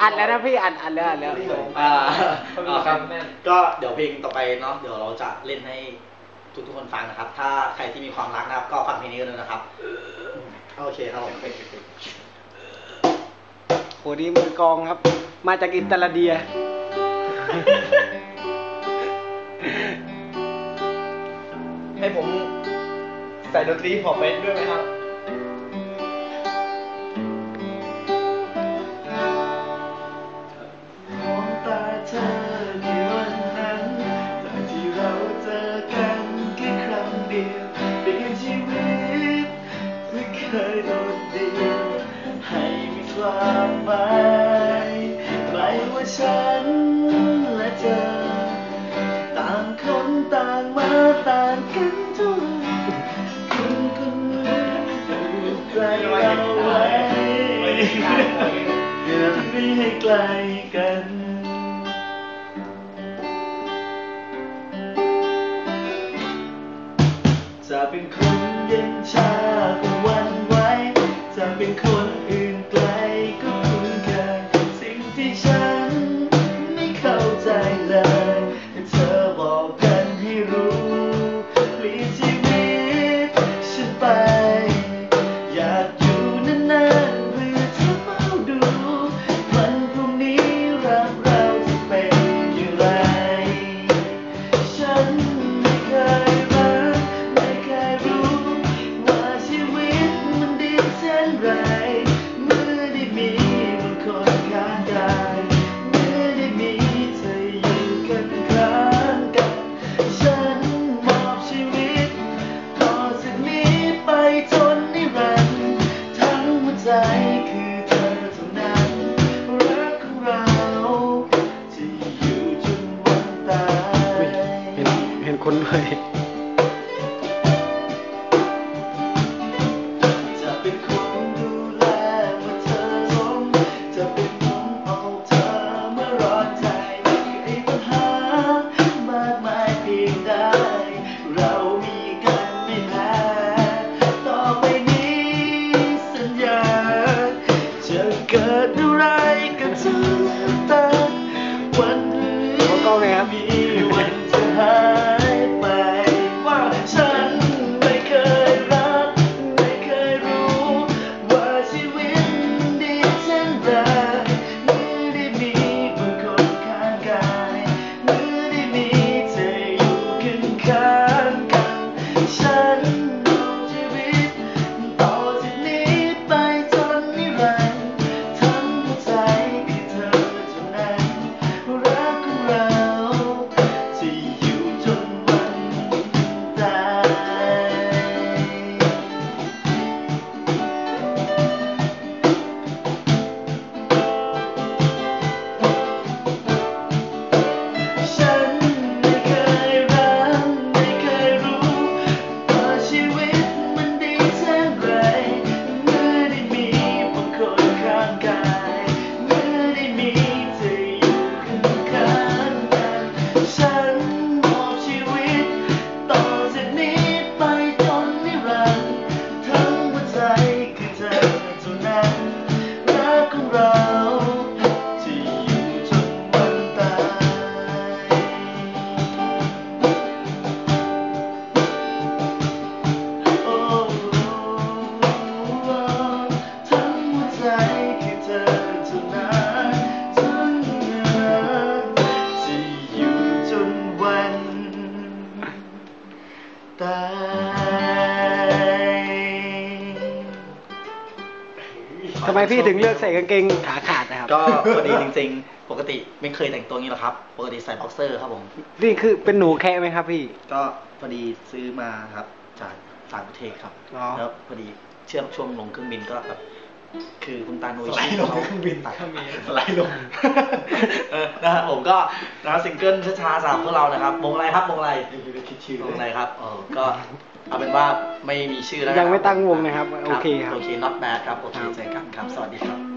อัดแล้วนะพี่อัดอัดแล้วอัดแล้วอ่าเขามีอ่าครับแม่นก็เดี๋ยวเพลงต่อไปเนาะเดี๋ยวเราจะเล่นให้ทุกทุกๆคนฟังนะครับ ถ้าใครที่มีความรักนะครับ ก็ฟังเพลงนี้กันด้วยนะครับโอเคครับผมโหนี่มือกลองครับ มาจากอิตาลเดียให้ผมใส่ดนตรีพอเป็นด้วยไหมครับ ความหมายไม่ว่าฉันและเธอ ต่างคนต่างมาต่างกันท่าไหร่คนคนนั้นอยู่ไกลเราไว้ไม่ให้ไกลกันจะเป็นคนเย็นชาก็หวันไหวจะเป็นคน คนด้วย ทำไมพี่ถึงเลือกใส่กางเกงขาขาดนะครับ ก็พอดีจริง ๆ ปกติไม่เคยแต่งตัวอย่างนี้หรอกครับ ปกติใส่บ็อกเซอร์ครับผม นี่คือเป็นหนูแค่ไหมครับพี่ ก็พอดีซื้อมาครับจากต่างประเทศครับอ๋อแล้วพอดีเชื่อช่วงลงเครื่องบินก็แบบ คือคุณตาหนุยสไลด์ลงเครื่องบินก็มีสไลด์ลงเออนะครับผมก็นะครับซิงเกิลช้าๆจากพวกเรานะครับวงอะไรครับวงอะไรคิดชื่อวงอะไรครับเออก็เอาเป็นว่าไม่มีชื่อแล้วกันยังไม่ตั้งวงนะครับ โอเคครับ โอเค not bad ครับ โอเคเจอกันครับ สวัสดีครับ